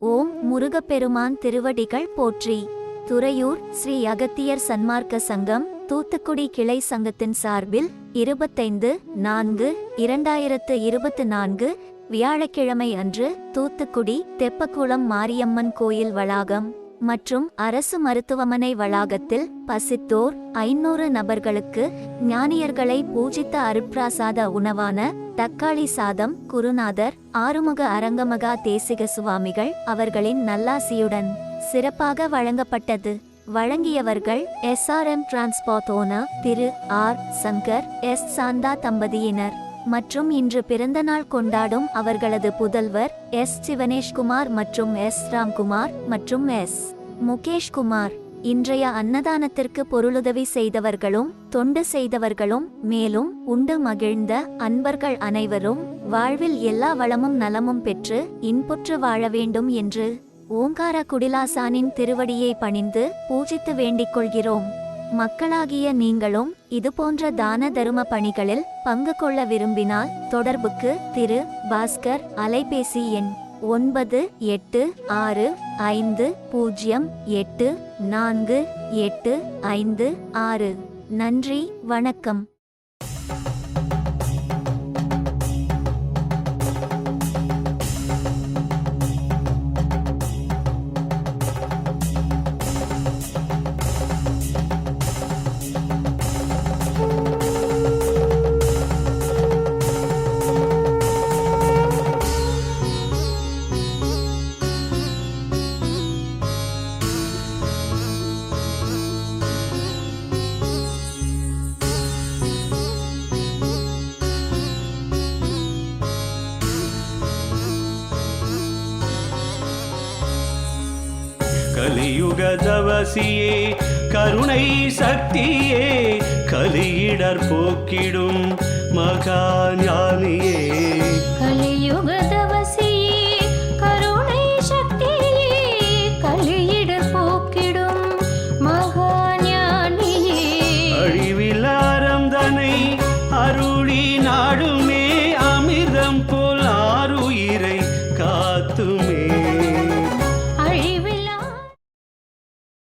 ஓம் முருகப்பெருமான் திருவடிகள் போற்றி. துறையூர் ஸ்ரீ அகத்தியர் சன்மார்க்க சங்கம் தூத்துக்குடி கிளை சங்கத்தின் சார்பில் இருபத்தைந்து நான்கு இரண்டாயிரத்து இருபத்து நான்கு வியாழக்கிழமை அன்று தூத்துக்குடி தெப்பக்குளம் மாரியம்மன் கோயில் வளாகம். மற்றும் அரசு மருத்துவமனை வளாகத்தில் பசித்தோர் ஐநூறு நபர்களுக்கு ஞானியர்களை பூஜித்த அருட்பிராசாத உணவான தக்காளி சாதம் குருநாதர் ஆறுமுக அரங்கமகா தேசிக சுவாமிகள் அவர்களின் நல்லாசியுடன் சிறப்பாக வழங்கப்பட்டது. வழங்கியவர்கள் எஸ்ஆர்எம் டிரான்ஸ்போர்ட் ஓனர் திரு ஆர் சங்கர் எஸ் சாந்தா தம்பதியினர். மற்றும் இன்று பிறந்தநாள் கொண்டாடும் அவர்களது புதல்வர் எஸ். சிவனேஷ்குமார் மற்றும் எஸ். ராம்குமார் மற்றும் எஸ். முகேஷ்குமார். இன்றைய அன்னதானத்திற்கு பொருளுதவி செய்தவர்களும் தொண்டு செய்தவர்களும் மேலும் உண்டு மகிழ்ந்த அன்பர்கள் அனைவரும் வாழ்வில் எல்லா வளமும் நலமும் பெற்று இன்புற்று வாழ வேண்டும் என்று ஓங்கார குடிலாசானின் திருவடியை பணிந்து பூஜித்து வேண்டிக் கொள்கிறோம். மக்களாகிய நீங்களும் இதுபோன்ற தான தரும பணிகளில் பங்கு கொள்ள விரும்பினால் தொடர்புக்கு திரு. பாஸ்கர் அலைபேசி எண் ஒன்பது எட்டு ஆறு ஐந்து பூஜ்ஜியம் எட்டு நான்கு எட்டு ஐந்து ஆறு. நன்றி வணக்கம். கலியுக தவசியே கருணை சக்தியே கலியிடர் போக்கிடும் மகா ஞானியே கலியுக தவசியே கருணை சக்தியே கலியிடர் போக்கிடும் மகா ஞானியே அழிவில் ஆரந்தனை அருளி நாடுமே அமிர்தம் போல் ஆறுயிரை காத்துமே.